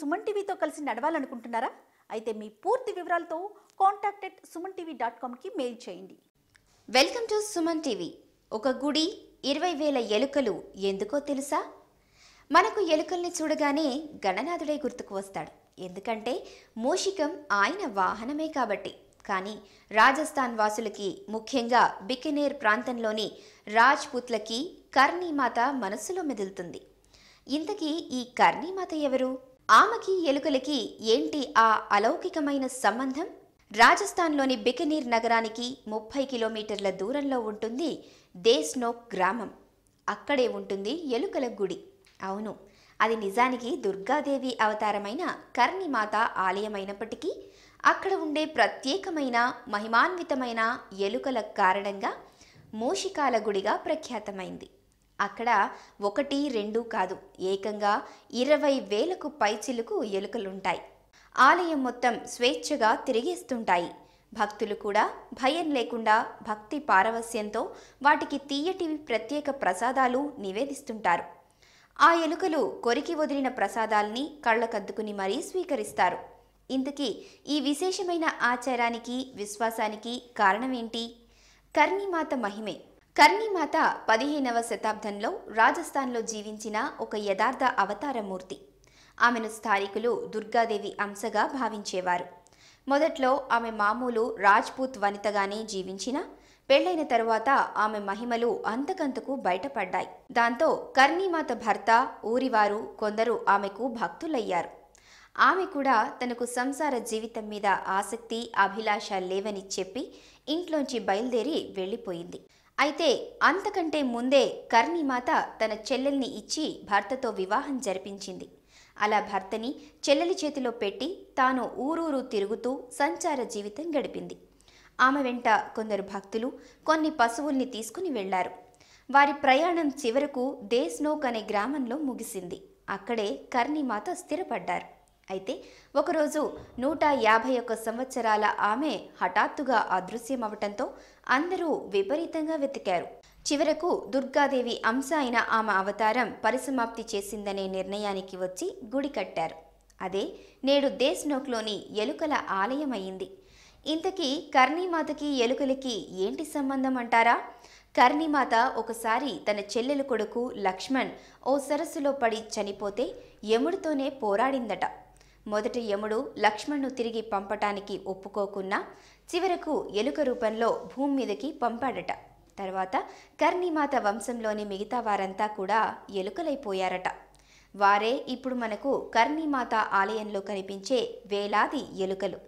సుమన్ టీవీతో కలిసి నడవాలనుకుంటున్నారా? అయితే మీ పూర్తి వివరాలతో కాంటాక్టెడ్ సుమన్ టీవీ డాట్ కామ్కి మెయిల్ చేయండి. Welcome to Suman TV. ఒక గుడి ఇరవై వేల ఎలుకలు ఎందుకో తెలుసా? మనకు ఎలుకల్ని చూడగానే గణనాథుడే గుర్తుకు వస్తాడు. ఎందుకంటే మూషికం ఆయన వాహనమే కాబట్టి. కానీ రాజస్థాన్ వాసులకి ముఖ్యంగా బికనేర్ ప్రాంతంలోని రాజ్పుత్లకి కర్ణీమాత మనస్సులో మెదులుతుంది. ఇంతకీ ఈ కర్ణీమాత ఎవరు? ఆమెకి ఎలుకలకి ఏంటి ఆ అలౌకికమైన సంబంధం? రాజస్థాన్లోని బికనీర్ నగరానికి ముప్పై కిలోమీటర్ల దూరంలో ఉంటుంది దేశ్నోక్ గ్రామం. అక్కడే ఉంటుంది ఎలుకల గుడి. అవును అది నిజానికి దుర్గాదేవి అవతారమైన కర్ణిమాత ఆలయమైనప్పటికీ అక్కడ ఉండే ప్రత్యేకమైన మహిమాన్వితమైన ఎలుకల కారణంగా మూషికాల గుడిగా ప్రఖ్యాతమైంది. అక్కడ ఒకటి రెండు కాదు. ఏకంగా ఇరవై వేలకు పైచిలుకు ఎలుకలుంటాయి. ఆలయం మొత్తం స్వేచ్ఛగా తిరిగేస్తుంటాయి. భక్తులు కూడా భయం లేకుండా భక్తి పారవస్యంతో వాటికి తీయటివి ప్రత్యేక ప్రసాదాలు నివేదిస్తుంటారు. ఆ ఎలుకలు కొరికి వదిలిన ప్రసాదాల్ని కళ్ళకద్దుకుని మరీ స్వీకరిస్తారు. ఇంతకీ ఈ విశేషమైన ఆచారానికి విశ్వాసానికి కారణమేంటి? కర్ణిమాత మహిమే. కర్ణిమాత పదిహేనవ శతాబ్దంలో రాజస్థాన్లో జీవించిన ఒక యథార్థ అవతారమూర్తి. ఆమెను స్థానికులు దుర్గాదేవి అంశగా భావించేవారు. మొదట్లో ఆమె మామూలు రాజ్పూత్ వనితగానే జీవించిన పెళ్ళైన తరువాత ఆమె మహిమలు అంతకంతకు బయటపడ్డాయి. దాంతో కర్ణీమాత భర్త ఊరివారు కొందరు ఆమెకు భక్తులయ్యారు. ఆమె కూడా తనకు సంసార జీవితం మీద ఆసక్తి అభిలాష లేవని చెప్పి ఇంట్లోంచి బయలుదేరి వెళ్ళిపోయింది. అయితే అంతకంటే ముందే కర్ణిమాత తన చెల్లెల్ని ఇచ్చి భర్తతో వివాహం జరిపించింది. అలా భర్తని చెల్లెలి చేతిలో పెట్టి తాను ఊరూరు తిరుగుతూ సంచార జీవితం గడిపింది. ఆమె వెంట కొందరు భక్తులు కొన్ని పశువుల్ని తీసుకుని వెళ్ళారు వారి ప్రయాణం చివరకు దేశ్నోక్ అనే గ్రామంలో ముగిసింది. అక్కడే కర్ణిమాత స్థిరపడ్డారు. అయితే ఒకరోజు నూట యాభై ఒక్క సంవత్సరాల ఆమె హఠాత్తుగా అదృశ్యమవటంతో అందరూ విపరీతంగా వెతికారు. చివరకు దుర్గాదేవి అంశ అయిన ఆమె అవతారం పరిసమాప్తి చేసిందనే నిర్ణయానికి వచ్చి గుడి కట్టారు. అదే నేడు దేశ్నోక్లోని ఎలుకల ఆలయం అయింది. ఇంతకీ కర్ణీమాతకి ఎలుకలకి ఏంటి సంబంధం అంటారా కర్ణిమాత ఒకసారి తన చెల్లెలు కొడుకు లక్ష్మణ్ ఓ సరస్సులో పడి చనిపోతే యముడితోనే పోరాడిందట. మొదటి యముడు లక్ష్మణ్ను తిరిగి పంపటానికి ఒప్పుకోకున్నా చివరకు ఎలుక రూపంలో భూమి మీదకి పంపాడట. తర్వాత కర్ణిమాత వంశంలోని మిగతా వారంతా కూడా ఎలుకలైపోయారట. వారే ఇప్పుడు మనకు కర్ణిమాత ఆలయంలో కనిపించే వేలాది ఎలుకలు.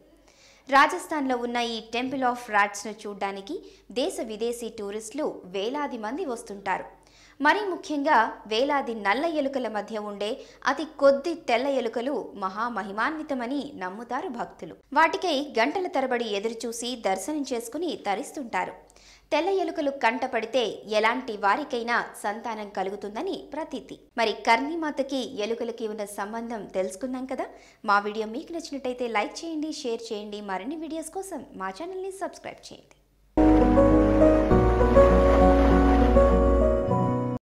రాజస్థాన్లో ఉన్న ఈ టెంపుల్ ఆఫ్ రాట్స్ను చూడ్డానికి దేశ విదేశీ టూరిస్టులు వేలాది మంది వస్తుంటారు. మరీ ముఖ్యంగా వేలాది నల్ల ఎలుకల మధ్య ఉండే అతి కొద్ది తెల్ల ఎలుకలు మహామహిమాన్వితమని నమ్ముతారు భక్తులు. వాటికై గంటల తరబడి ఎదురుచూసి దర్శనం చేసుకుని తరిస్తుంటారు. తెల్ల ఎలుకలు కంటపడితే ఎలాంటి వారికైనా సంతానం కలుగుతుందని ప్రతీతి. మరి కర్ణిమాతకి ఎలుకలకి ఉన్న సంబంధం తెలుసుకుందాం కదా? మా వీడియో మీకు నచ్చినట్టయితే లైక్ చేయండి షేర్ చేయండి. మరిన్ని వీడియోస్ కోసం మా ఛానల్ని సబ్స్క్రైబ్ చేయండి.